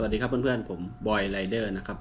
สวัสดีครับเพื่อนๆผมบอยไรเดอร์นะครับ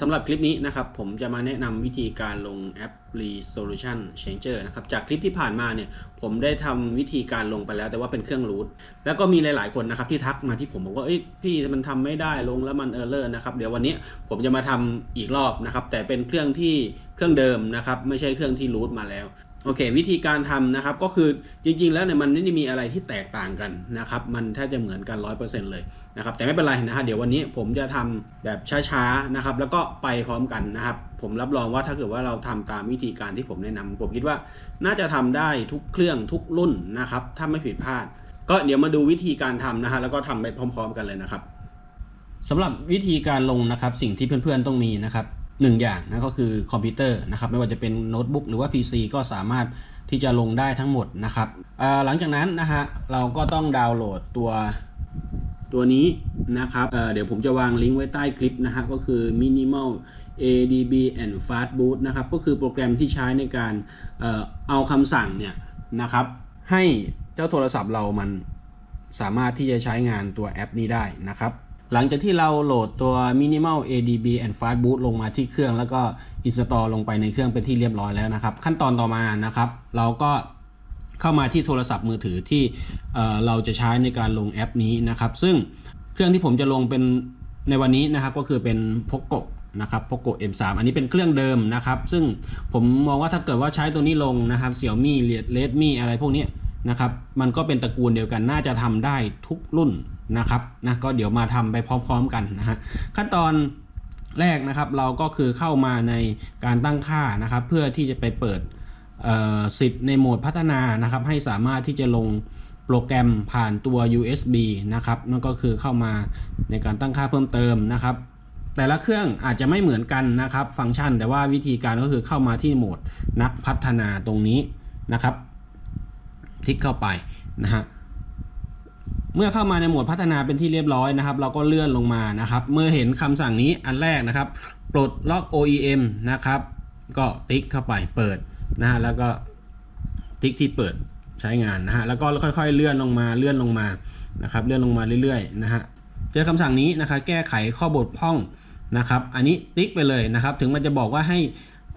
สำหรับคลิปนี้นะครับผมจะมาแนะนำวิธีการลงแอป Resolution Changer นะครับจากคลิปที่ผ่านมาเนี่ยผมได้ทำวิธีการลงไปแล้ว แต่ว่าเป็นเครื่องรูทแล้วก็มีหลายๆคนนะครับที่ทักมาที่ผมบอกว่าเอ้ยพี่มันทำไม่ได้ลงแล้วมันเออร์เลอร์นะครับเดี๋ยววันนี้ผมจะมาทำอีกรอบนะครับแต่เป็นเครื่องที่เครื่องเดิมนะครับไม่ใช่เครื่องที่รูทมาแล้ว โอเค วิธีการทำนะครับก็คือจริง ๆ แล้วเนี่ยมันไม่ได้มีอะไรที่แตกต่างกันนะครับ มันแทบจะเหมือนกัน 100%เลยนะครับแต่ไม่เป็นไรนะฮะเดี๋ยววันนี้ผมจะทำแบบช้าๆนะครับ แล้วก็ไปพร้อมกันนะครับ ผมรับรองว่าถ้าเกิดว่าเราทำตามวิธีการที่ผมแนะนำผมคิดว่าน่าจะทำได้ทุกเครื่องทุกรุ่นนะครับ ถ้าไม่ผิดพลาด ก็เดี๋ยวมาดูวิธีการทำนะฮะแล้วก็ทำไปพร้อม ๆ กันเลยนะครับสำหรับวิธีการลงนะครับ สิ่งที่เพื่อนๆต้องมีนะครับ หนึ่งอย่างนะก็คือคอมพิวเตอร์นะครับไม่ว่าจะเป็นโน้ตบุ๊กหรือว่า PC ก็สามารถที่จะลงได้ทั้งหมดนะครับหลังจากนั้นนะฮะเราก็ต้องดาวน์โหลดตัวตัวนี้นะครับเเดี๋ยวผมจะวางลิงก์ไว้ใต้คลิปนะฮะก็คือ minimal adb and fast boot นะครับก็คือโปรแกรมที่ใช้ในการเอเอาคำสั่งเนี่ยนะครับให้เจ้าโทรศัพท์เรามันสามารถที่จะใช้งานตัวแอปนี้ได้นะครับ หลังจากที่เราโหลดตัว minimal adb and fast boot ลงมาที่เครื่องแล้วก็ install ลงไปในเครื่องเป็นที่เรียบร้อยแล้วนะครับ ขั้นตอนต่อมานะครับ เราก็เข้ามาที่โทรศัพท์มือถือที่เเราจะใช้ในการลงแอปนี้นะครับ ซึ่งเครื่องที่ผมจะลงเป็นในวันนี้นะครับก็คือเป็น poco นะครับ poco m3 อันนี้เป็นเครื่องเดิมนะครับ ซึ่งผมมองว่าถ้าเกิดว่าใช้ตัวนี้ลงนะครับ xiaomi redmi อะไรพวกเนี้ย นะครับ มันก็เป็นตระกูลเดียวกันน่าจะทำได้ทุกรุ่นนะครับนะก็เดี๋ยวมาทำไปพร้อม ๆ กันนะฮะขั้นตอนแรกนะครับเราก็คือเข้ามาในการตั้งค่านะครับ เพื่อที่จะไปเปิดสิทธิ์ในโหมดพัฒนานะครับ ให้สามารถที่จะลงโปรแกรมผ่านตัว USB นะครับนั่นก็คือเข้ามาในการตั้งค่าเพิ่มเติมนะครับ แต่ละเครื่องอาจจะไม่เหมือนกันนะครับ ฟังก์ชัน แต่ว่าวิธีการก็คือเข้ามาที่โหมดนักพัฒนาตรงนี้นะครับ คลิกเข้าไปนะฮะเมื่อเข้ามาในโหมดพัฒนาเป็นที่เรียบร้อยนะครับ เราก็เลื่อนลงมานะครับ เมื่อเห็นคำสั่งนี้อันแรกนะครับ ปลดล็อก OEM นะครับ ก็ติ๊กเข้าไปเปิดนะฮะแล้วก็ติ๊กที่เปิดใช้งานนะฮะแล้วก็ค่อยๆ เลื่อนลงมาเลื่อนลงมานะครับ เลื่อนลงมาเรื่อยๆนะฮะเจอคำสั่งนี้นะครับแก้ไขข้อบกพร่องนะครับ อันนี้ติ๊กไปเลยนะครับ ถึงมันจะบอกว่าให้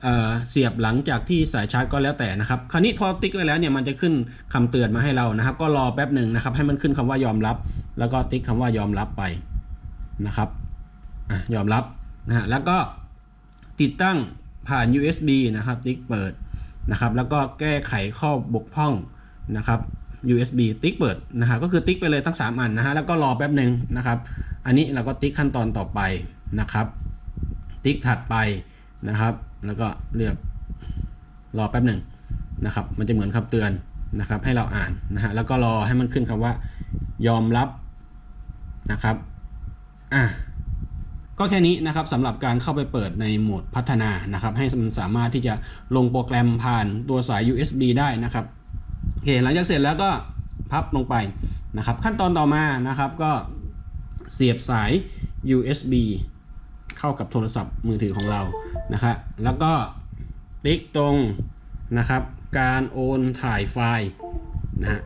เเสียบหลังจากที่สายชาร์จก็แล้วแต่นะครับ คราวนี้พอติ๊กไปแล้วเนี่ยมันจะขึ้นคำเตือนมาให้เรานะครับ ก็รอแป๊บหนึ่งนะครับ ให้มันขึ้นคำว่ายอมรับ แล้วก็ติ๊กคำว่ายอมรับไปนะครับอยอมรับนะฮะแล้วก็ติดตั้งผ่าน USB นะครับ ติ๊กเปิดนะครับ แล้วก็แก้ไขข้อบกพร่องนะครับ USB ติ๊กเปิดนะฮะก็คือติ๊กไปเลยทั้ง 3 อันนะฮะแล้วก็รอแป๊บหนึ่งนะครับ อันนี้เราก็ติ๊กขั้นตอนต่อไปนะครับ ติ๊กถัดไปนะครับ แล้วก็เลือกรอแป๊บหนึ่งนะครับ มันจะเหมือนคำเตือนนะครับ ให้เราอ่านนะฮะแล้วก็รอให้มันขึ้นคำว่า ยอมรับนะครับอะก็แค่นี้นะครับสำหรับการเข้าไปเปิดในโหมดพัฒนานะครับ ให้มันสามารถที่จะลงโปรแกรมผ่านตัวสาย USB ได้นะครับโอเคหลังจากเสร็จแล้วก็พับลงไปนะครับ ขั้นตอนต่อมานะครับก็เสียบสาย USB เข้ากับโทรศัพท์มือถือของเรานะครับแล้วก็ติ๊กตรงนะครับ การโอนถ่ายไฟล์นะฮะ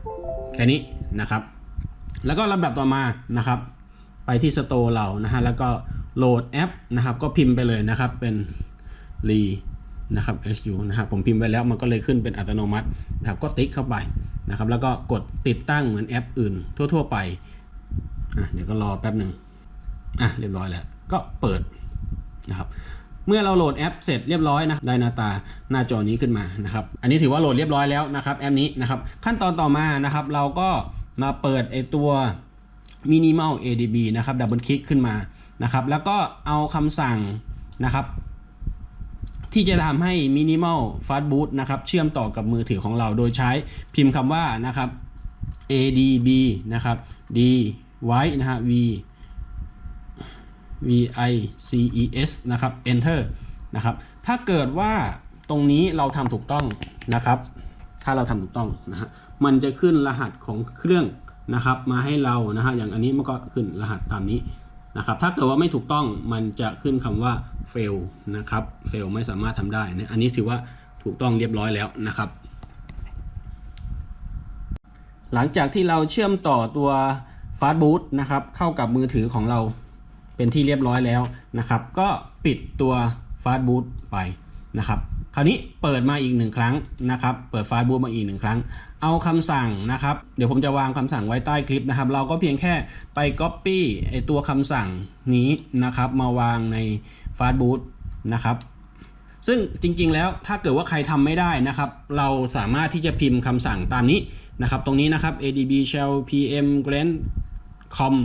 แค่นี้นะครับ แล้วก็ลำดับต่อมานะครับ ไปที่สโตร์เรานะฮะแล้วก็โหลดแอปนะครับ ก็พิมพ์ไปเลยนะครับเป็นรีนะครับ su นะครับผมพิมพ์ไปแล้วมันก็เลยขึ้นเป็นอัตโนมัตินะครับ ก็ติ๊กเข้าไปนะครับ แล้วก็กดติดตั้งเหมือนแอปอื่น ทั่ว ๆ ไปอะเดี๋ยวก็รอแป๊บหนึ่งอะเรียบร้อยแล้ว ก็เปิด นะครับเมื่อเราโหลดแอปเสร็จเรียบร้อยนะได้หน้าตาหน้าจอนี้ขึ้นมานะครับอันนี้ถือว่าโหลดเรียบร้อยแล้วนะครับแอปนี้นะครับขั้นตอนต่อมานะครับเราก็มาเปิดไอตัว minimal adb นะครับดับเบิลคลิกขึ้นมานะครับแล้วก็เอาคำสั่งนะครับที่จะทำให้ minimal fast boot นะครับเชื่อมต่อกับมือถือของเราโดยใช้พิมพ์คำว่านะครับ adb นะครับ d ไว้นะฮะ v v i c e s นะครับ enter นะครับ ถ้าเกิดว่าตรงนี้เราทำถูกต้องนะครับ ถ้าเราทำถูกต้องนะฮะ มันจะขึ้นรหัสของเครื่องนะครับ มาให้เรานะฮะ อย่างอันนี้มันก็ขึ้นรหัสตามนี้นะครับ ถ้าเกิดว่าไม่ถูกต้องมันจะขึ้นคำว่า fail นะครับ fail ไม่สามารถทำได้นะ อันนี้ถือว่าถูกต้องเรียบร้อยแล้วนะครับ หลังจากที่เราเชื่อมต่อตัว Fast Boot นะครับ เข้ากับมือถือของเรา เป็นที่เรียบร้อยแล้วนะครับ ก็ปิดตัวฟาสต์บูทไปนะครับ คราวนี้เปิดมาอีกหนึ่งครั้งนะครับ เปิดฟาสต์บูทมาอีกหนึ่งครั้ง เอาคำสั่งนะครับ เดี๋ยวผมจะวางคำสั่งไว้ใต้คลิปนะครับ เราก็เพียงแค่ไป Copy ไอตัวคำสั่งนี้นะครับ มาวางในฟาสต์บูทนะครับซึ่งจริงๆ แล้วถ้าเกิดว่าใครทำไม่ได้นะครับ เราสามารถที่จะพิมพ์คำสั่งตามนี้นะครับ ตรงนี้นะครับ adb shell pm grant com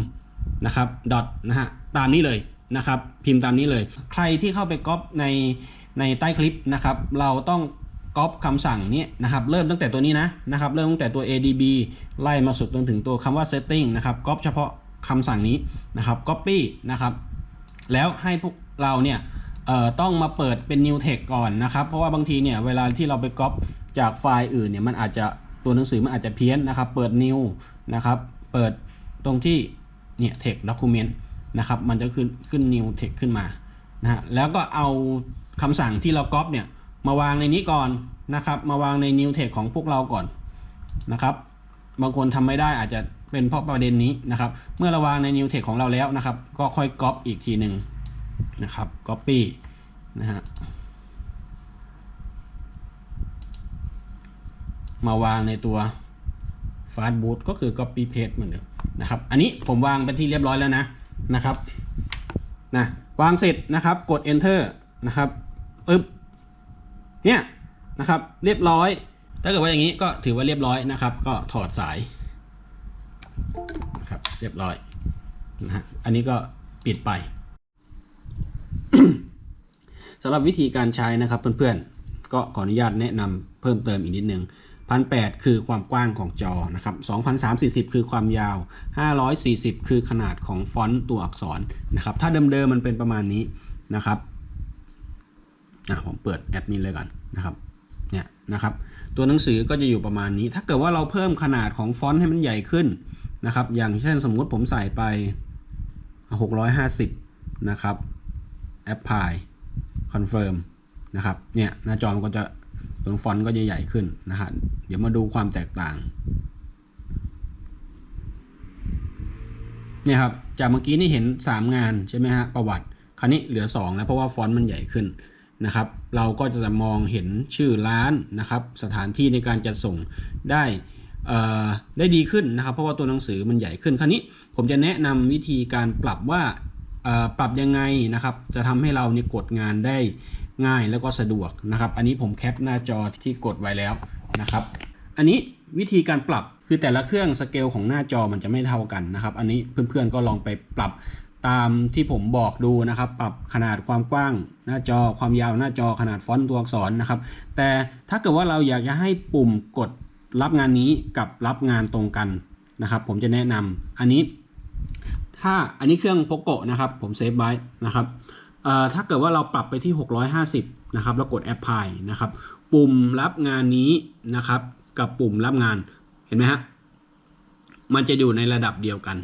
นะครับ dot นะฮะตามนี้เลยนะครับ พิมพ์ตามนี้เลย ใครที่เข้าไปก๊อปในในใต้คลิปนะครับ เราต้องก๊อปคำสั่งนี้นะครับ เริ่มตั้งแต่ตัวนี้นะนะครับ เริ่มตั้งแต่ตัว adb ไล่มาสุดจนถึงตัวคำว่า setting นะครับก๊อปเฉพาะคำสั่งนี้นะครับ copy นะครับ แล้วให้พวกเราเนี่ยเอ่อต้องมาเปิดเป็น new text ก่อนนะครับ เพราะว่าบางทีเนี่ยเวลาที่เราไปก๊อปจากไฟล์อื่นเนี่ยมันอาจจะตัวหนังสือมันอาจจะเพี้ยนนะครับ เปิด new นะครับ เปิดตรงที่ เนี่ย text document นะครับ มันจะขึ้นขึ้น new text ขึ้นมานะฮะแล้วก็เอาคำสั่งที่เราก๊อปเนี่ยมาวางในนี้ก่อนนะครับ มาวางใน new text ของพวกเราก่อนนะครับ บางคนทำไม่ได้อาจจะเป็นเพราะประเด็นนี้นะครับ เมื่อเราวางใน new text ของเราแล้วนะครับ ก็ค่อยก๊อปอีกทีหนึ่งนะครับ copy นะฮะมาวางในตัว fast boot ก็คือ copy paste เหมือนเดิม นะครับ อันนี้ผมวางเป็นที่เรียบร้อยแล้วนะนะครับนะวางเสร็จนะครับกด enter นะครับปึ๊บเนี่ยนะครับเรียบร้อย ถ้าเกิดว่าอย่างนี้ก็ถือว่าเรียบร้อยนะครับ ก็ถอดสายนะครับเรียบร้อยนะฮะอันนี้ก็ปิดไปสำหรับวิธีการใช้นะครับเพื่อนๆก็ขออนุญาตแนะนำเพิ่มเติมอีกนิดนึง พันแคือความกว้างของจอนะครับ2,340 คือความยาว 540 คือขนาดของฟอนต์ตัวอักษรนะครับ ถ้าเดิมๆมันเป็นประมาณนี้นะครับอะผมเปิดแอดมินเลยก่อนนะครับเนี่ยนะครับ ตัวหนังสือก็จะอยู่ประมาณนี้ ถ้าเกิดว่าเราเพิ่มขนาดของฟอนต์ให้มันใหญ่ขึ้นนะครับ อย่างเช่นสมมุติผมใส่ไป 650 นะครับ apply confirm นะครับ เนี่ย หน้าจอมันก็จะ ตรงฟอนต์ก็จะใหญ่ขึ้นนะฮะเดี๋ยวมาดูความแตกต่าง เนี่ยครับ จากเมื่อกี้นี่เห็น 3 งานใช่ไหมฮะประวัติ คราวนี้เหลือ2แล้วเพราะว่าฟอนต์มันใหญ่ขึ้นนะครับ เราก็จะมองเห็นชื่อร้านนะครับ สถานที่ในการจัดส่งได้ได้ดีขึ้นนะครับ เพราะว่าตัวหนังสือมันใหญ่ขึ้นคราวนี้ผมจะแนะนำวิธีการปรับว่าปรับยังไงนะครับ จะทำให้เราเนี่ยกดงานได้ ง่ายแล้วก็สะดวกนะครับ อันนี้ผมแคปหน้าจอที่กดไว้แล้วนะครับ อันนี้วิธีการปรับคือแต่ละเครื่องสเกลของหน้าจอมันจะไม่เท่ากันนะครับ อันนี้เพื่อนๆก็ลองไปปรับตามที่ผมบอกดูนะครับ ปรับขนาดความกว้างหน้าจอความยาวหน้าจอขนาดฟอนต์ตัวอักษรนะครับ แต่ถ้าเกิดว่าเราอยากจะให้ปุ่มกดรับงานนี้กับรับงานตรงกันนะครับ ผมจะแนะนำอันนี้ ถ้าอันนี้เครื่องโปโกนะครับ ผมเซฟไว้นะครับ ถ้าเกิดว่าเราปรับไปที่ 650 นะครับ แล้วกด apply นะครับ ปุ่มรับงานนี้นะครับ กับปุ่มรับงานเห็นไหมฮะมันจะอยู่ในระดับเดียวกัน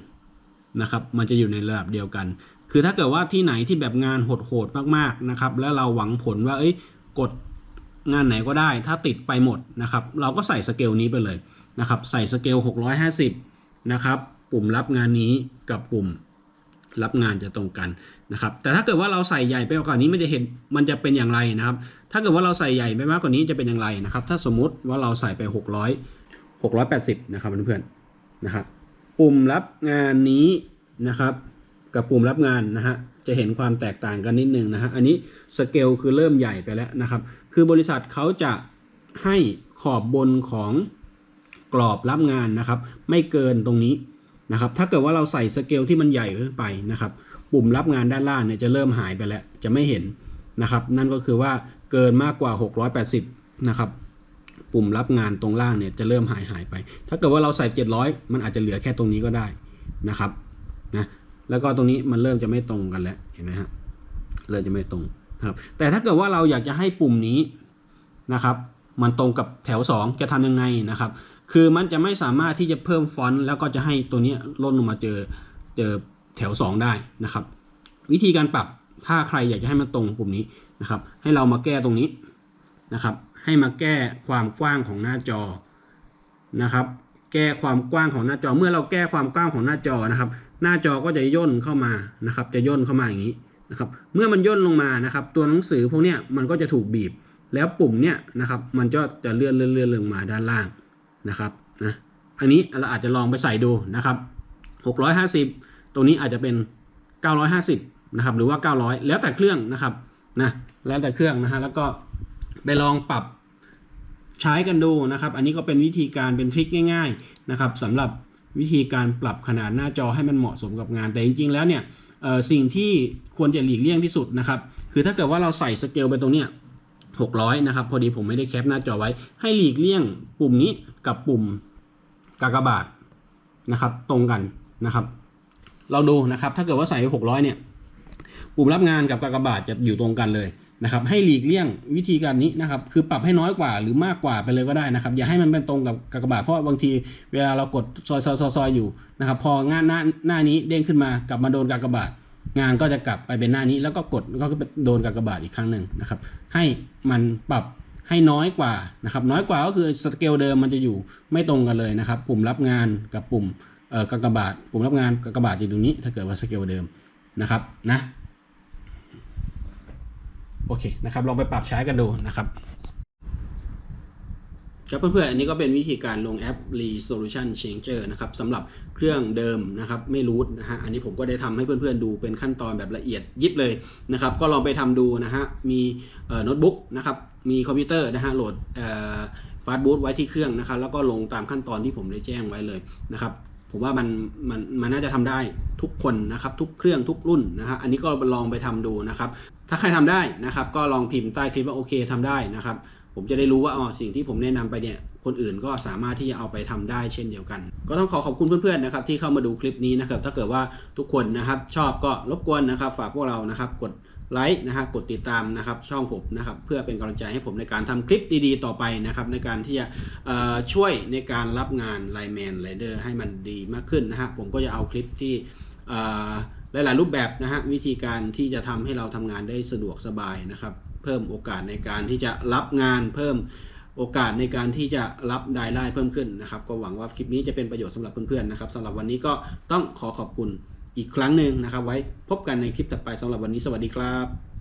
นะครับ มันจะอยู่ในระดับเดียวกัน คือถ้าเกิดว่าที่ไหนที่แบบงานโหดๆมากๆนะครับ แล้วเราหวังผลว่า เอ้ย กดงานไหนก็ได้ ถ้าติดไปหมดนะครับ เราก็ใส่สเกลนี้ไปเลยนะครับ ใส่สเกล 650 นะครับ ปุ่มรับงานนี้กับปุ่ม รับงานจะตรงกันนะครับ แต่ถ้าเกิดว่าเราใส่ใหญ่ไปมากกว่านี้มันจะเห็นมันจะเป็นอย่างไรนะครับ ถ้าเกิดว่าเราใส่ใหญ่ไปมากกว่านี้จะเป็นอย่างไรนะครับ ถ้าสมมุติว่าเราใส่ไป 600 680 นะครับเพื่อนๆนะครับ ปุ่มรับงานนี้นะครับ กับปุ่มรับงานนะฮะจะเห็นความแตกต่างกันนิดนึงนะฮะอันนี้สเกลคือเริ่มใหญ่ไปแล้วนะครับ คือบริษัทเขาจะให้ขอบบนของกรอบรับงานนะครับ ไม่เกินตรงนี้ นะครับ ถ้าเกิดว่าเราใส่สเกลที่มันใหญ่ขึ้นไปนะครับ ปุ่มรับงานด้านล่างเนี่ยจะเริ่มหายไปแล้ว จะไม่เห็นนะครับ นั่นก็คือว่าเกินมากกว่า 680 นะครับ ปุ่มรับงานตรงล่างเนี่ยจะเริ่มหายหายไป ถ้าเกิดว่าเราใส่ 700 มันอาจจะเหลือแค่ตรงนี้ก็ได้นะครับ นะ แล้วก็ตรงนี้มันเริ่มจะไม่ตรงกันแล้ว เห็นไหมฮะ เริ่มจะไม่ตรงครับ แต่ถ้าเกิดว่าเราอยากจะให้ปุ่มนี้นะครับ มันตรงกับแถว 2 จะทำยังไงนะครับ คือมันจะไม่สามารถที่จะเพิ่มฟอนต์แล้วก็จะให้ตัวนี้ลดลงมาเจอเจอแถว 2 ได้นะครับ วิธีการปรับถ้าใครอยากจะให้มันตรงปุ่มนี้นะครับ ให้เรามาแก้ตรงนี้นะครับ ให้มาแก้ความกว้างของหน้าจอนะครับ แก้ความกว้างของหน้าจอเมื่อเราแก้ความกว้างของหน้าจอนะครับ หน้าจอก็จะย่นเข้ามานะครับ จะย่นเข้ามาอย่างนี้นะครับ เมื่อมันย่นลงมานะครับ ตัวหนังสือพวกเนี้ยมันก็จะถูกบีบ แล้วปุ่มเนี่ยนะครับ มันก็จะเลื่อนเลื่อนเลื่อนลงมาด้านล่าง นะครับนะอันนี้เราอาจจะลองไปใส่ดูนะครับ 650 ตรงนี้อาจจะเป็น 950นะครับหรือว่า 900 แล้วแต่เครื่องนะครับนะแล้วแต่เครื่องนะฮะแล้วก็ไปลองปรับใช้กันดูนะครับ อันนี้ก็เป็นวิธีการเป็นทริคง่าย ๆนะครับสำหรับวิธีการปรับขนาดหน้าจอให้มันเหมาะสมกับงาน แต่จริงๆแล้วเนี่ยสิ่งที่ควรจะหลีกเลี่ยงที่สุดนะครับ คือถ้าเกิดว่าเราใส่สเกลไปตรงเนี้ย 600 นะครับ พอดีผมไม่ได้แคปหน้าจอไว้ ให้หลีกเลี่ยงปุ่มนี้กับปุ่มกากบาทนะครับ ตรงกันนะครับ เราดูนะครับ ถ้าเกิดว่าใส่ 600 เนี่ย ปุ่มรับงานกับกากบาทจะอยู่ตรงกันเลยนะครับ ให้หลีกเลี่ยงวิธีการนี้นะครับ คือปรับให้น้อยกว่าหรือมากกว่าไปเลยก็ได้นะครับ อย่าให้มันเป็นตรงกับกากบาทเพราะบางทีเวลาเรากดซอยซอยซอยซอยอยู่นะครับ พองานหน้าหน้านี้เด้งขึ้นมากลับมาโดนกากบาท งานก็จะกลับไปเป็นหน้านี้แล้วก็กดก็โดนกากบาทอีกครั้งหนึ่งนะครับ ให้มันปรับให้น้อยกว่านะครับ น้อยกว่าก็คือสเกลเดิมมันจะอยู่ไม่ตรงกันเลยนะครับ ปุ่มรับงานกับปุ่มกากบาทปุ่มรับงานกากบาทอยู่ตรงนี้ ถ้าเกิดว่าสเกลเดิมนะครับนะโอเคนะครับลองไปปรับใช้กันดูนะครับ ครับเพื่อนๆ อันนี้ก็เป็นวิธีการลงแอป Resolution Changer นะครับสำหรับเครื่องเดิมนะครับไม่รูทนะฮะอันนี้ผมก็ได้ทำให้เพื่อนๆ ดูเป็นขั้นตอนแบบละเอียดยิบเลยนะครับก็ลองไปทำดูนะฮะมีโน้ตบุ๊กนะครับมีคอมพิวเตอร์นะฮะโหลดฟาสต์บูตไว้ที่เครื่องนะครับแล้วก็ลงตามขั้นตอนที่ผมได้แจ้งไว้เลยนะครับผมว่ามันมันมันน่าจะทำได้ทุกคนนะครับทุกเครื่องทุกรุ่นนะฮะอันนี้ก็ลองไปทำดูนะครับถ้าใครทำได้นะครับก็ลองพิมพ์ใต้คลิปว่าโอเคทำได้นะครับ ผมจะได้รู้ว่าอ๋อสิ่งที่ผมแนะนำไปเนี่ย คนอื่นก็สามารถที่จะเอาไปทำได้เช่นเดียวกัน ก็ต้องขอขอบคุณเพื่อนๆนะครับที่เข้ามาดูคลิปนี้นะครับ ถ้าเกิดว่าทุกคนนะครับ ชอบก็รบกวนนะครับ ฝากพวกเรานะครับ กดไลค์นะฮะกดติดตามนะครับช่องผมนะครับเพื่อเป็นกำลังใจให้ผมในการทำคลิปดีๆ ต่อไปนะครับในการที่จะช่วยในการรับงานไลแมนไลเดอร์ให้มันดีมากขึ้นนะฮะผมก็จะเอาคลิปที่หลายๆรูปแบบนะฮะวิธีการที่จะทำให้เราทำงานได้สะดวกสบายนะครับ เพิ่มโอกาสในการที่จะรับงานเพิ่มโอกาสในการที่จะรับรายได้เพิ่มขึ้นนะครับ ก็หวังว่าคลิปนี้จะเป็นประโยชน์สำหรับเพื่อนๆนะครับสำหรับวันนี้ก็ต้องขอขอบคุณอีกครั้งหนึ่งนะครับ ไว้พบกันในคลิปถัดไปสำหรับวันนี้สวัสดีครับ